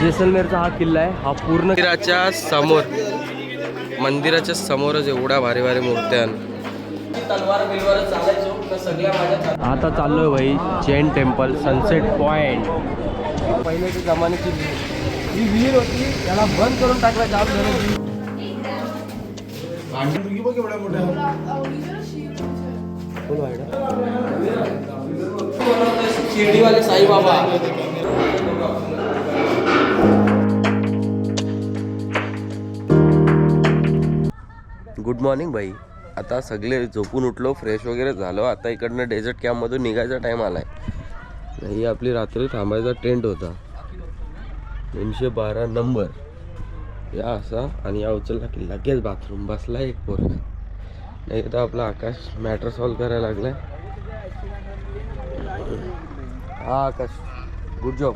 जेसलमेरचा हा किल्ला आहे. हा पूर्ण मंदिराच्या समोर मंदिराच्या समोरच एवढ्या भारी भारी मूर्त्या तलवार बिलवार चालायचो सगळ्या माझ्या आता चाललोय भाई जैन टेम्पल सनसेट पॉइंट. पहिल्याच्या जमान्याची ही विहीर होती त्याला बंद करून टाकला जाम झालं शिर्डीवाले साईबाबा. गुड मॉर्निंग भाई. आता सगळे झोपून उठलो फ्रेश वगैरे झालो. आता इकडनं डेझर्ट कॅम्पमधून निघायचा टाईम आला आहे ही आपली रात्री थांबायचा टेंट होता. तीनशे बारा नंबर या असा आणि या उचलला की लगेच बाथरूम बसला एक पोरगा. नाही तर आपला आकाश मॅटर सॉल्व करायला लागलाय. हा आकाश. गुड जॉब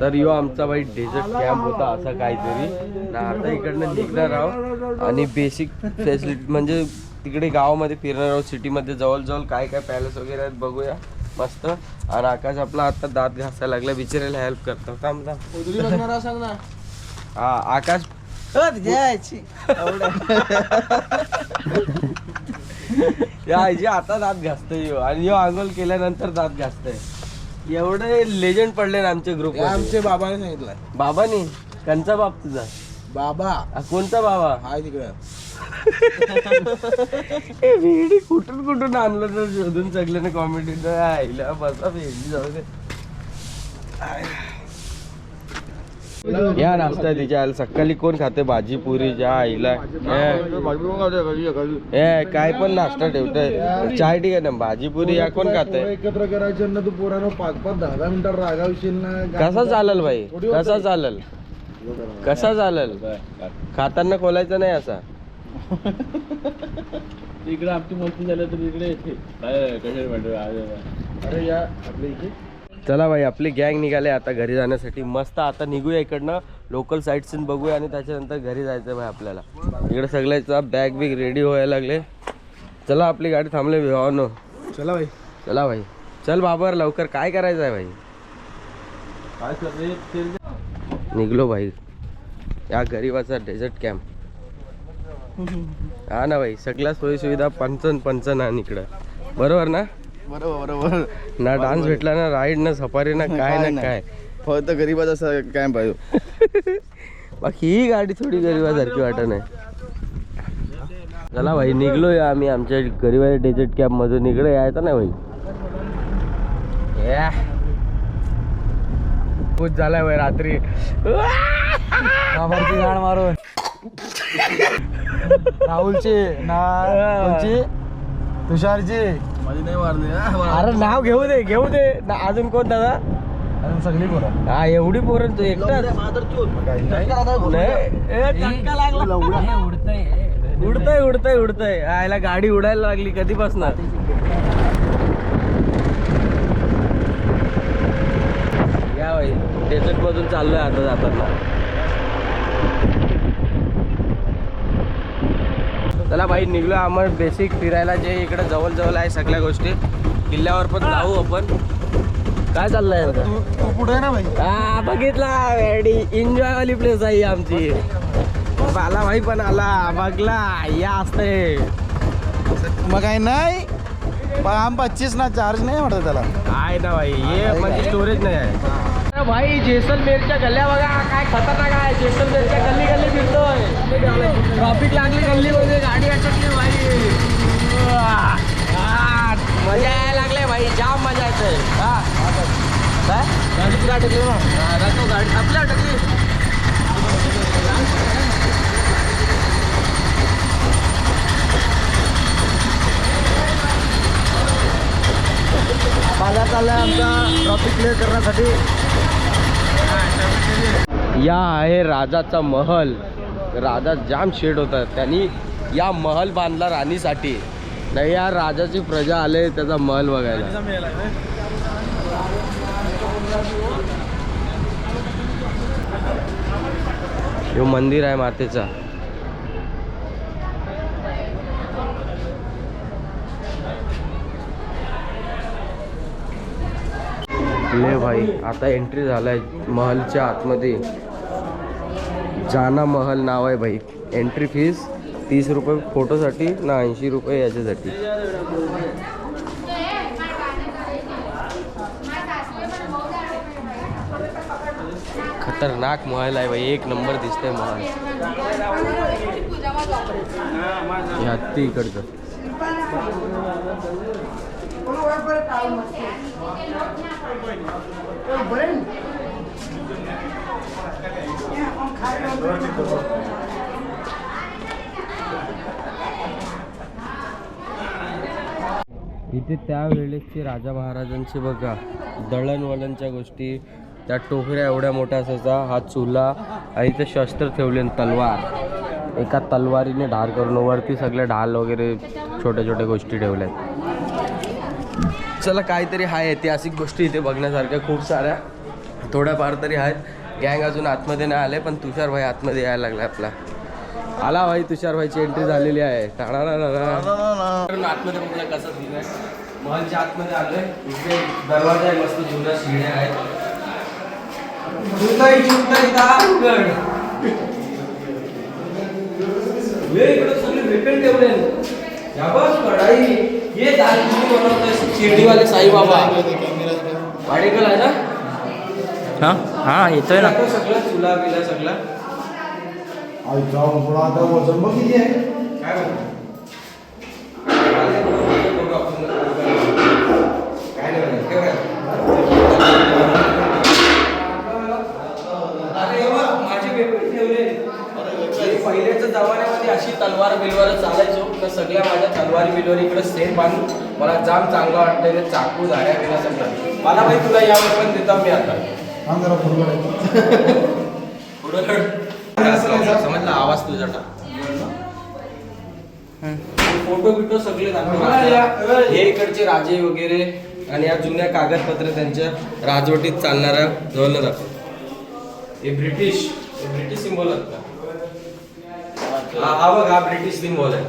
तर यो आमचा बाई डेझर्ट कॅम्प होता असा काहीतरी. ना आता इकडनं निघणार आहोत. आणि बेसिक फॅसिलिटी म्हणजे तिकडे गावामध्ये फिरणार आहोत सिटीमध्ये जवळजवळ काय काय पॅलेस वगैरे आहेत बघूया. मस्त. आणि आकाश आपला आता दात घासायला लागला बिचारायला हेल्प करतो. थांब थांब. सांग ना? हा आकाश. या आता दात घासतोय यो. आणि यो आंघोळ केल्यानंतर दात घासतोय. एवढे लेजंड पडले ना आमच्या ग्रुप आमचे बाबाने सांगितलं बाबानी? कंचा बाप तुझा? बाबा. आ, कोणता बाबा? हाय तिकडे ए भेडी कुठून कुठून आणलं तर शोधून सगळ्यांना कॉमेडी आईला बसा भेडी जाऊ दे. या नाश्ता तिच्या आईला सकाळी कोण खाते? भाजी पुरी ज्या आईला ए, काय पण नाश्ता ठेवतोय. चाय ठीक आहे ना? भाजी पुरी या कोण खाते? एकत्र करायचे ना तू पोरानं पाच पाच दहा दहा मिनिटं रागावशील ना कसा चालल भाई? कसा चालल? कसा चालल? खाताना खोलायचं नाही असा. इकडे आमची मस्ती झालं तर इकडे अरे या आपल्या इथे. चला भाई आपली गँग निघाले आता घरी जाण्यासाठी. मस्त आता निघूया इकडनं. लोकल साईट सीन बघूया आणि त्याच्यानंतर घरी जायचं भाई आपल्याला. इकडे सगळ्याचा बॅग बिग रेडी व्हायला लागले. चला आपली गाडी थांबले भावानो चला भाई. चला भाई. चल बाबर लवकर. काय करायचं आहे भाई? काय निघलो भाई. या गरीबाचा डेझर्ट कॅम्प हा ना भाई सगळ्या सोयीसुविधा पंचन पंचन आणि इकडं. बरोबर ना? बरोबर बरोबर. ना डान्स भेटला ना राईड ना सफारी ना काय ना काय. फक्त गरीबाचा असं काय पाहिजे बाकी ही गाडी थोडी गरिबासारखी वाटत नाही. चला भाई निघलोय आम्ही आमच्या गरीबाच्या डेझर्ट कॅम्प मधून. इकडे यायचं ना भाई. या. खूप झालाय भाई रात्री. गाडी मारून राहुलची ना? तुषारची? माझी नाही मारली अरे नाव घेऊ दे घेऊ दे. ना अजून कोण दादा? अजून सगळी पोरं. हा एवढी पोरण तू एकटाच? उडतय उडतय. उडतय आयला गाडी उडायला लागली कधीपासून. या भाई डेझर्ट मधून चाललोय आता जाताना. चला भाई निघलो आम्हाला बेसिक फिरायला जे इकडे जवळ जवळ आहे सगळ्या गोष्टी. किल्ल्यावर पण जाऊ आपण. काय चाललंय? तू पुढे ना भाई? हा बघितला एन्जॉय वाली प्लेस आहे आमची. बाला भाई पण आला बघला या असते. मग काय नाही आम पच्चीस ना चार्ज नाही वाटत त्याला. आहे ना भाई हे म्हणजे स्टोरेज नाही आहे. भाई जेसलमेरच्या गल्ल्या बघा काय खतरनाक आहे. जैसलमेरच्या गल्ली गल्ली फिरतोय. ट्रॉफिक लागली गल्लीमध्ये म्हणजे गाडी अटकली भाई. मजा यायला लागले भाई जाम मजा येते काय? गाडी तुला अटकली ना गाडी आपल्या अटकली. बाजार चाललाय आमचा ट्रॉफिक क्लिअर करण्यासाठी. या आहे राजाचा महल. राजा जाम शेड होता. त्यांनी या महल बांधला राणीसाठी. नाही या राजाची प्रजा आले त्याचा महल बघायला. हे मंदिर आहे मातेचा. ले भाई आता एंट्री झालाय महलच्या आतमध्ये. जाना महल नाव आहे भाई. एंट्री फीस तीस रुपये फोटोसाठी ना ऐंशी रुपये याच्यासाठी. खतरनाक महल आहे भाई. एक नंबर दिसतंय महल. हे हत्ती इकडचं इथे त्यावेळेसचे राजा महाराजांचे बघा दळणवळणच्या गोष्टी त्या टोकऱ्या एवढ्या मोठ्या असायचा हा चुला आणि इथे शस्त्र ठेवले तलवार. एका तलवारीने ढार करून वरती सगळे ढाल वगैरे छोट्या छोट्या गोष्टी ठेवल्यात. चला काहीतरी आहे ऐतिहासिक गोष्टी इथे बघण्यासारख्या खूप साऱ्या थोड्याफार तरी आहेत. गँग अजून आतमध्ये नाही आले पण तुषार भाई आतमध्ये यायला लागला आपला. आला भाई तुषार भाईची एंट्री झालेली आहे. टाळा आतमध्ये कसं आहे? महलच्या आतमध्ये आलोय. इथे दरवाजा आहे मस्त जुन्या शिड्या आहेत. दाल साईबाबा. वाडेकल आहे ना? हा? हा येतोय ना. सगळं चुला बिला सगळं. जाऊन आता वजन बघ किती आहे. काय काय नाही पहिल्याच्या जमान्यामध्ये अशी तलवार बिलवार चालायचो. तर सगळ्या माझ्या तलवारी बिलवारी इकडे सेफ आणून मला जाम चांगलं वाटतंय ते चाकू झाड्या सगळं. मला भाई तुला यावर पण देतो मी आता. हा जरा समजला आवाज तुझा फोटो बिटो सगळे हे इकडचे राजे वगैरे आणि या जुन्या कागदपत्र त्यांच्या राजवटीत चालणाऱ्या जवळ दाखव हे ब्रिटिश ब्रिटिश सिम्बॉल आहेत का हा हा बघ हा ब्रिटिश सिम्बॉल आहे.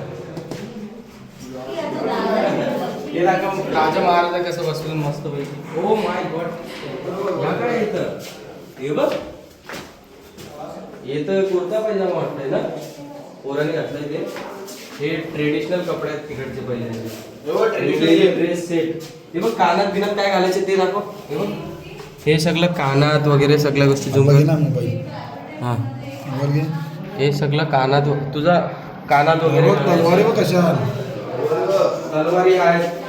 हे दाखव राजा महाराजा कसं बसवून मस्त पैकी. ओ माय गॉड या काय येतं हे बघ. हे तर कुर्ता पायजामा वाटतंय ना? पोराने घातलंय ते. हे ट्रेडिशनल कपडे आहेत तिकडचे पहिले ड्रेस सेट हे बघ कानात बिनात काय घालायचे ते दाखव. हे बघ. हे सगळं कानात वगैरे सगळ्या गोष्टी ना मोबाईल. हा. हे सगळं कानात तुझा कानात वगैरे तलवारी आहेत.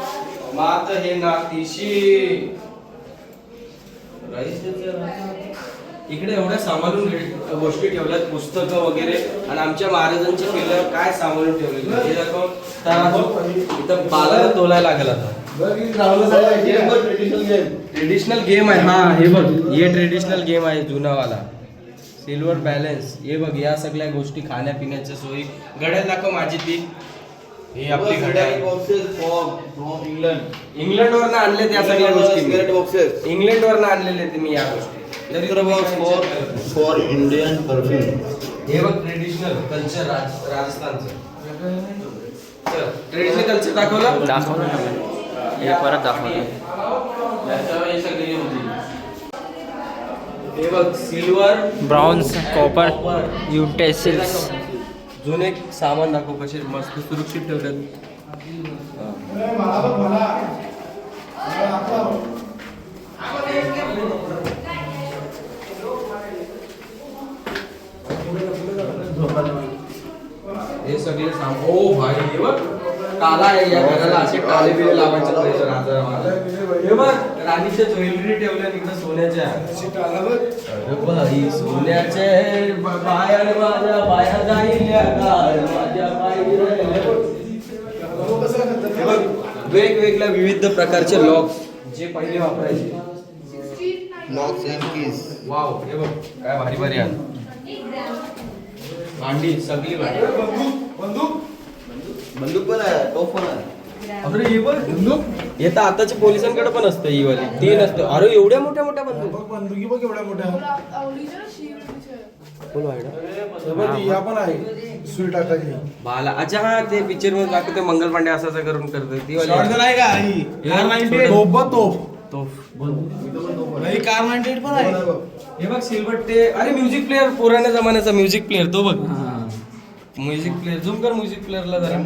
मात हे नातीशी. इकडे एवढ्या सांभाळून गोष्टी ठेवल्यात पुस्तकं वगैरे. आणि आमच्या महाराजांच्या किल्ल्यावर काय सांभाळून ठेवलेलं? हे दाखव इथं तोलायला लागला आता. ट्रेडिशनल गेम आहे. हा हे बघ. हे ट्रेडिशनल गेम आहे जुनावाला. सिल्वर बॅलन्स हे बघ या सगळ्या गोष्टी खाण्यापिण्याच्या सोयी. गड्या दाखव माझी ती. ही आपली घड्याळ इंग्लंड वरनं आणले त्या सगळ्या गोष्टी इंग्लंड वरनं आणलेले ते मी या गोष्टी. जरी तुम्ही mention फॉर इंडियन परफ्यूम हे बघ ट्रेडिशनल कल्चर राजस्थानचं. ट्रेडिशनल कल्चर दाखवलं? दाखव ना. हे परत दाखवतो याच्यावर हे सगळे होती हे बघ सिल्वर ब्राउन्स कॉपर युटेन्सिल्स जुने सामान दाखव कसे मस्त सुरक्षित ठेवतात. हे सगळे सांग ओ भाई हे बघ. काला आहे या घराला असे काले बिले लावायचे पाहिजे राजा हे बघ राणीच्या ज्वेलरी ठेवल्या तिकडे सोन्याच्या. सोन्याचे रे माझ्या बाया जाईल्या काय माझ्या वेगवेगळ्या विविध प्रकारचे लॉक जे पहिले वापरायचे. लॉक्स अँड कीज वाव हे बघ काय भारी भारी आहे. भांडी सगळी भांडी. बंदूक पण आहे टोप पण आहे. हे तर आताच्या पोलिसांकडे पण असतं ही वाली. ती नसतं. अरे एवढ्या मोठ्या मोठ्या बंदूक? बघ बंदुकी बघ एवढ्या मोठ्या. बोल वाईडा. हे बघ, ती या पण आहे. सुई टाकायची बाला अच्छा हा ते पिक्चरमध्ये दाखवते मंगल पांडे असं असं करून करतो. ती वाली का बघ, तो कार नाईन्टी पण आहे. हे बघ सिल्वट्टे अरे म्युझिक प्लेअर पुराण्या जमान्याचा म्युझिक प्लेअर तो बघ. म्युझिक प्लेअर झूम कर म्युझिक प्लेअरला जरा.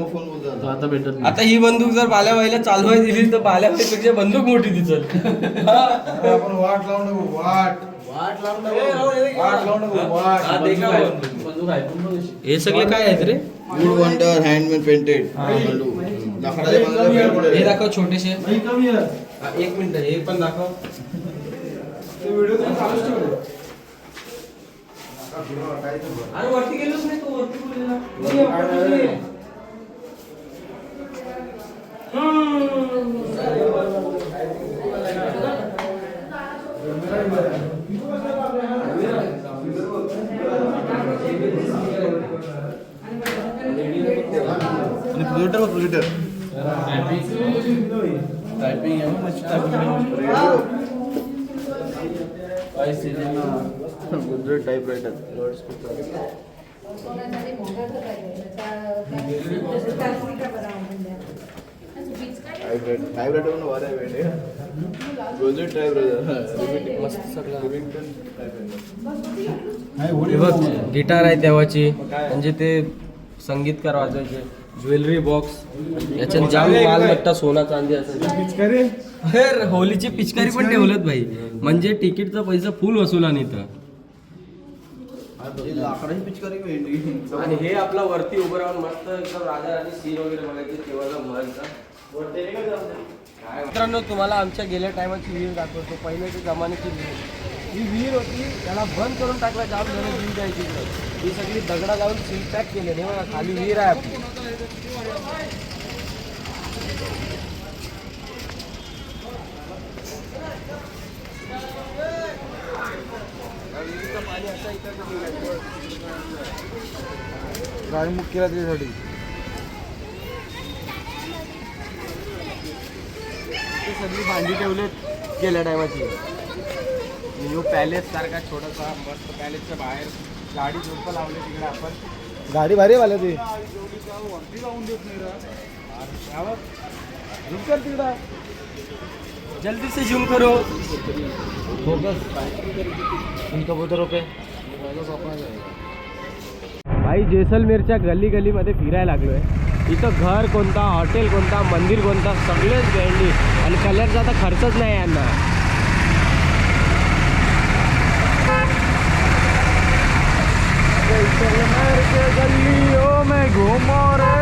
आता भेटत आता ही बंदूक जर बाल्याबाईला चालवाय दिली तर बाल्याबाईपेक्षा बंदूक मोठी दिसल. आपण वाट लावून नको वाट. वाट लावून नको वाट लावून नको वाट. हा, बंदूक? हे सगळे काय आहेत रे? वूड वंडर हँडमेड पेंटेड लाकडाचे बनवलेले पेंट हे दाखव छोटेसे. नाही आहे. हा, एक मिनिट हे पण दाखव. ते व्हिडिओ तुम्ही चालूच ठेवले. अरे वरती गेलोच नाही तू वरती बोललेला गेला? वरती ये, वरती ये. आणि प्रोजेक्टर बघ प्रोजेक्टर टायपिंग आहे मस्त typing Gujarat typewriter typewriter typewriter पण वारा वेळ गुजरात टाईप रायटर मस्त सगळं हे बघ गिटार आहे तेव्हाची. म्हणजे ते संगीतकार वाजवायचे. Jewellery box. याच्यात जाम मालमत्ता सोना चांदी असायची. होलीची पिचकारी पण ठेवलेत भाई. म्हणजे तिकीटचा पैसा फुल वसुला नाही तर लाकडाची पिचकारी वेंडी आणि हे आपला वरती उभं राहून मस्त एकदम राजा राणी सीन वगैरे बघायचे तेव्हाचा महलचा काय? मित्रांनो तुम्हाला आमच्या गेल्या टायमाची विहीर दाखवतो. पहिल्याच्या जमान्याची विहीर ही विहीर होती त्याला बंद करून टाकला जाम जण विहीर द्यायची ही सगळी दगडा लावून सील पॅक केले. नाही खाली विहीर आहे आपली. गाडी मुक केला त्याच्यासाठी. सगळी भांडी ठेवलेत गेल्या टायमाची. न्यू पॅलेस सारखा छोटासा मस्त पॅलेसच्या बाहेर. गाडी झोप लावले तिकडे आपण. गाडी भारी वाल्या ती. झुमकर तिकडं जल्दी से झूम करो भाई जैसलमेरच्या गली गलीमध्ये फिरायला लागलोय. इथं घर कोणता हॉटेल कोणता मंदिर कोणता सगळेच गँडी आणि कलरचा आता खर्चच नाही यांना. गलियों में घूमो रे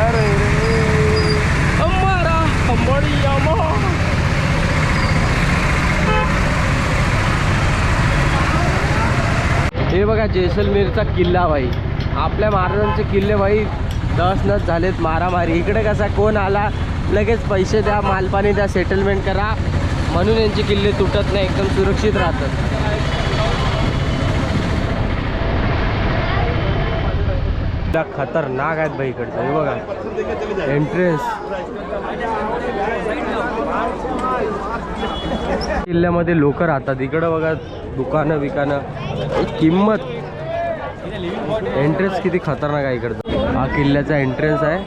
अरे हे बघा जैसलमेरचा किल्ला भाई. आपल्या महाराजांचे किल्ले भाई दसनच झालेत मारामारी. इकडे कसा कोण आला लगेच पैसे द्या मालपाणी द्या सेटलमेंट करा. म्हणून यांचे किल्ले तुटत नाही एकदम सुरक्षित राहतात. त्या खतरनाक आहेत भाई इकडचं. हे बघा. एंट्रेन्स किल्ल्यामध्ये लोक राहतात. इकडं बघा दुकानं बिकानं. किंमत. एंट्रेन्स किती खतरनाक आहे इकडचं. हा किल्ल्याचा एंट्रेन्स आहे.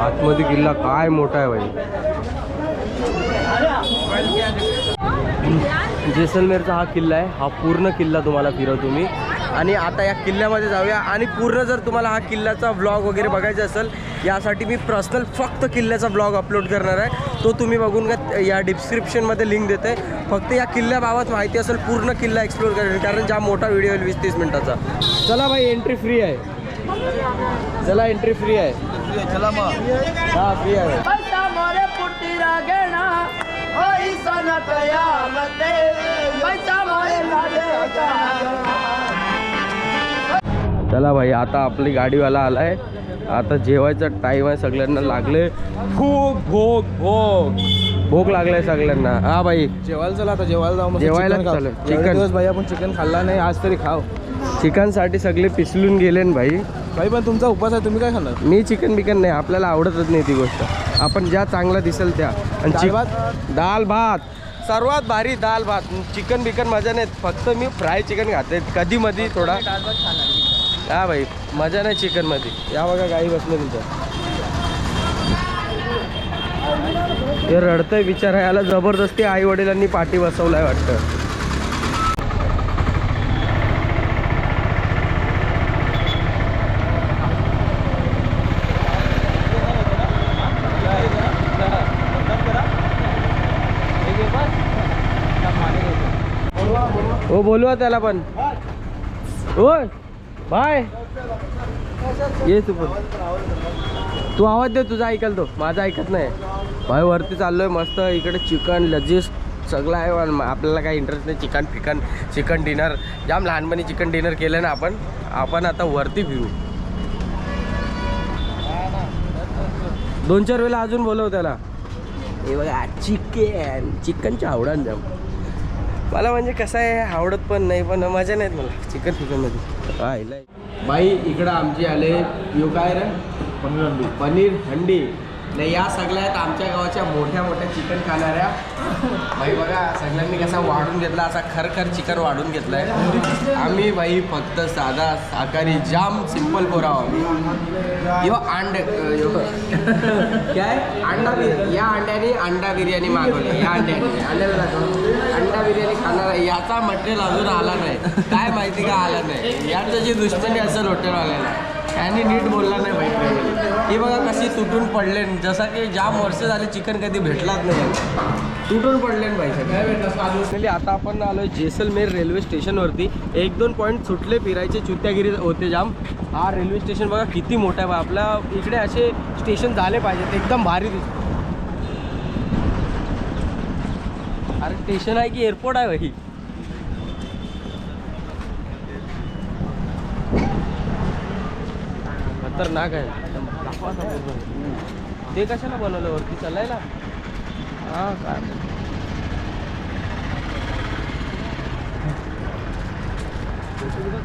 आतमध्ये किल्ला काय मोठा आहे भाई जैसलमेरचा हा किल्ला आहे. हा पूर्ण किल्ला तुम्हाला फिरवतो मी आणि आता या किल्ल्यामध्ये जाऊया. आणि पूर्ण जर तुम्हाला हा किल्ल्याचा व्लॉग वगैरे बघायचा असेल यासाठी मी पर्सनल फक्त किल्ल्याचा ब्लॉग अपलोड करणार आहे. तो तुम्ही बघून घ्या. या डिस्क्रिप्शनमध्ये लिंक देते. फक्त या किल्ल्याबाबत माहिती असेल पूर्ण किल्ला एक्सप्लोर करेल. कारण ज्या मोठा व्हिडिओ होईल वीस तीस मिनिटाचा. चला भाई एंट्री फ्री आहे. चला एंट्री फ्री आहे. चला मग. हा फ्री आहे. चला भाई आता आपली गाडीवाला आलाय. आता जेवायचा टाइम आहे सगळ्यांना लागले. खूप भोग भोग भोग लागलाय सगळ्यांना. हा भाई. जेवायला चला आता जेवायला जाऊ जेवायला. चालेल. चिकन. दिवस भाई आपण चिकन खाल्ला नाही आज तरी खाव चिकनसाठी सगळे पिसलून गेले न भाई. भाई पण तुमचा उपवास आहे तुम्ही काय खाणार? मी चिकन बिकन नाही आपल्याला आवडतच नाही ती गोष्ट. आपण ज्या चांगला दिसेल त्या. आणि दाल चिक- भात? दाल भात. सर्वात भारी दाल भात. चिकन बिकन मजा नाही फक्त मी फ्राय चिकन खाते कधी मधी थोडा. हा भाई मजा नाही चिकनमध्ये. या बघा गाई बसले तुमचं ते रडतंय आहे याला जबरदस्ती आई वडिलांनी पाठी बसवलाय वाटतं. हो बोलवा त्याला पण. होय बाय. ये तू पण. तू आवाज दे तुझा ऐकाल तो. माझा ऐकत नाही. भाई वरती चाललोय मस्त. इकडे चिकन लजीज सगळं आहे. पण आपल्याला काही इंटरेस्ट नाही. चिकन फिकन चिकन डिनर जाम लहानपणी चिकन डिनर केलं ना आपण. आपण आता वरती फिरू. दोन चार वेळेला अजून बोलव त्याला. हे बघा चिकन. चिकनच्या आवडान जाम. मला म्हणजे कसं आहे आवडत पण नाही पण मजा नाहीत मला. चिकन फिकनमध्ये बाई इकडं आमची आले. यो काय रे? पनीर अंडी. पनीर हंडी. नाही या सगळ्या आहेत आमच्या गावाच्या मोठ्या मोठ्या चिकन खाणाऱ्या. बाई बघा सगळ्यांनी कसा वाढून घेतला असा खरखर चिकन वाढून घेतलाय. आम्ही बाई फक्त साधा शाकाहारी जाम सिंपल पोराव आम्ही. यो अंड काय? अंडा बिर्याणी या अंड्याने अंडा बिर्याणी मागवली या अंड्याने. अंड्याला दाखव. अंडा बिर्याणी खाणार आहे. याचा मटेरियल अजून आला नाही. काय माहिती का आला नाही. याचं जे दुश्मनी असेल हॉटेलवाल्याला त्यांनी नीट बोलला नाही family. ही बघा कशी तुटून पडले जसं की जाम वर्ष झाले चिकन कधी भेटलाच नाही. तुटून पडले भेटलं? आता आपण आलोय जेसलमेर रेल्वे स्टेशनवरती एक दोन पॉईंट सुटले फिरायचे चुत्यागिरी होते जाम. हा रेल्वे स्टेशन बघा किती मोठा आहे आपल्या इकडे असे स्टेशन झाले पाहिजेत. एकदम भारी दिसत अरे स्टेशन आहे की एअरपोर्ट आहे भाई? खतरनाक आहे. पूर्ण. ते कशाला बनवलं वरती चालायला हा काय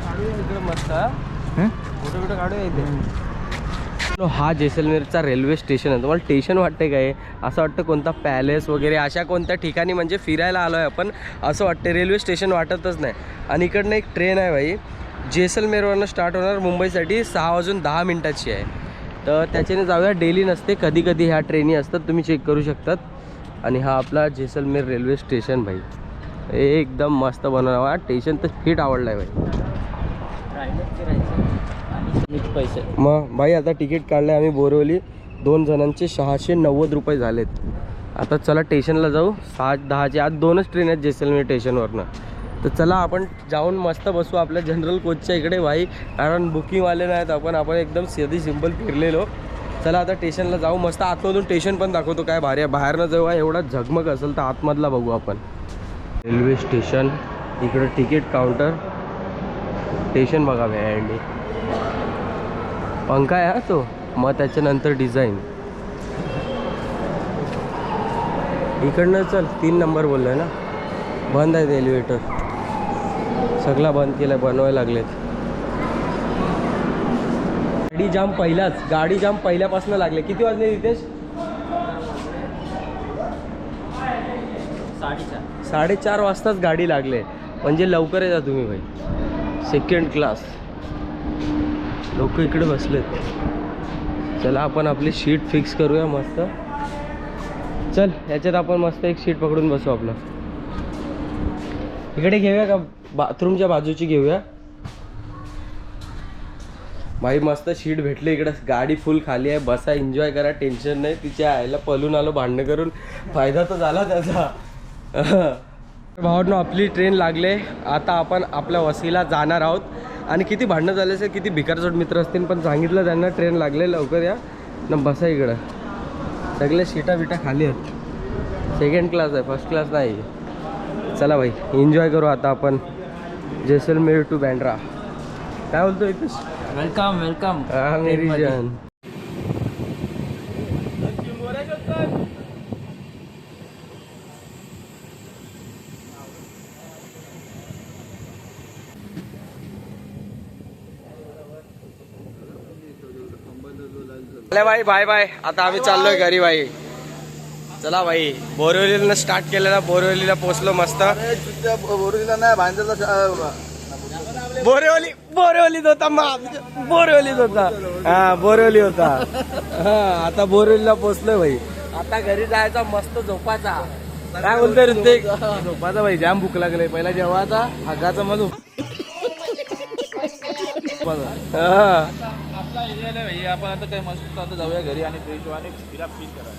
काढूया इकडे मस्त. हा? फोटो बिटो काढूया इथे. हा. जेसलमेरचा रेल्वे स्टेशन आहे. तुम्हाला स्टेशन वाटते काय? असं वाटतं कोणता पॅलेस वगैरे अशा कोणत्या ठिकाणी म्हणजे फिरायला आलो आहे आपण असं वाटतं रेल्वे स्टेशन वाटतच नाही. आणि इकडनं एक ट्रेन आहे भाई. जेसलमेरवरनं स्टार्ट होणार मुंबईसाठी सहा वाजून दहा मिनटाची आहे. तर त्याच्याने जाऊया. डेली नसते कधी कधी ह्या ट्रेनी असतात तुम्ही चेक करू शकतात. आणि हा आपला जैसलमेर रेल्वे स्टेशन भाई. एकदम मस्त बनवला स्टेशन तर फिट आवडलं आहे भाई. पैसे मग भाई आता तिकीट काढलं आम्ही बोरवली. दोन जणांचे सहाशे नव्वद रुपये झालेत. आता चला स्टेशनला जाऊ. सहा दहाच्या आत दोनच ट्रेन आहेत जेसलमेर स्टेशनवरनं तर चला आपण जाऊन मस्त बसू आपल्या जनरल कोचच्या इकडे भाई. कारण बुकिंगवाले नाहीत आपण आपण एकदम सधी सिंपल फिरलेलो. चला आता स्टेशनला जाऊ. मस्त आतमधून स्टेशन पण दाखवतो काय भारी आहे. बाहेरनं जेव्हा एवढा झगमग असेल तर आतमधला बघू आपण. रेल्वे स्टेशन इकडं तिकीट काउंटर स्टेशन बघा व्हॅन्डी पंखा आहे हा तो. मग त्याच्यानंतर डिझाईन इकडनं चल तीन नंबर बोललोय ना. बंद आहेत एलिव्हेटर सगळा बंद केलाय बनवायला लागलेत. गाडी जाम पहिलाच गाडी जाम पहिल्यापासून लागले. किती वाजले रितेश? साडेचार. साडेचार वाजताच गाडी लागले. म्हणजे लवकर येता तुम्ही भाई. सेकंड क्लास लोक इकडे बसलेत. चला आपण आपली शीट फिक्स करूया मस्त. चल याच्यात आपण मस्त एक शीट पकडून बसू आपलं. इकडे घेऊया का? बाथरूमच्या बाजूची घेऊया. भाई मस्त शीट भेटली इकडे. गाडी फुल खाली आहे. बसा एन्जॉय करा टेन्शन नाही. तिच्या आईला पलून आलो भांडणं करून. फायदा तर झाला त्याचा. भावांनो आपली ट्रेन लागले. आता आपण आपल्या वसीला जाणार आहोत. आणि किती भांडणं झाले असेल किती भिकारचोट मित्र असतील पण सांगितलं त्यांना ट्रेन लागले लवकर या. न बसा इकडं. सगळ्या सीटा बिटा खाली आहेत. सेकंड क्लास आहे फर्स्ट क्लास नाही. चला भाई एन्जॉय करू आता आपण. जैसलमेर टू बँड्रा काय बोलतो इथेच वेलकम वेलकम हा मेरी जान चला भाई बाय बाय आता आम्ही चाललोय घरी भाई. चला भाई बोरिवलीला स्टार्ट केलं ना बोरिवलीला पोचलो मस्त. बोरीला नाही भांड्याचा बोरेवली बोरेवलीत होता मा बोरेवलीत होता. हा बोरेवली होता. हा आता बोरेवलीला पोचलोय भाई. आता घरी जायचा मस्त झोपाचा. काय बोलतोय ऋतिक? झोपाचा भाई जाम भूक लागले. पहिला जेवायचा हगाचा भाई आपण आता काय मस्त आता जाऊया घरी आणि फ्रेश आणि फिरा फील करा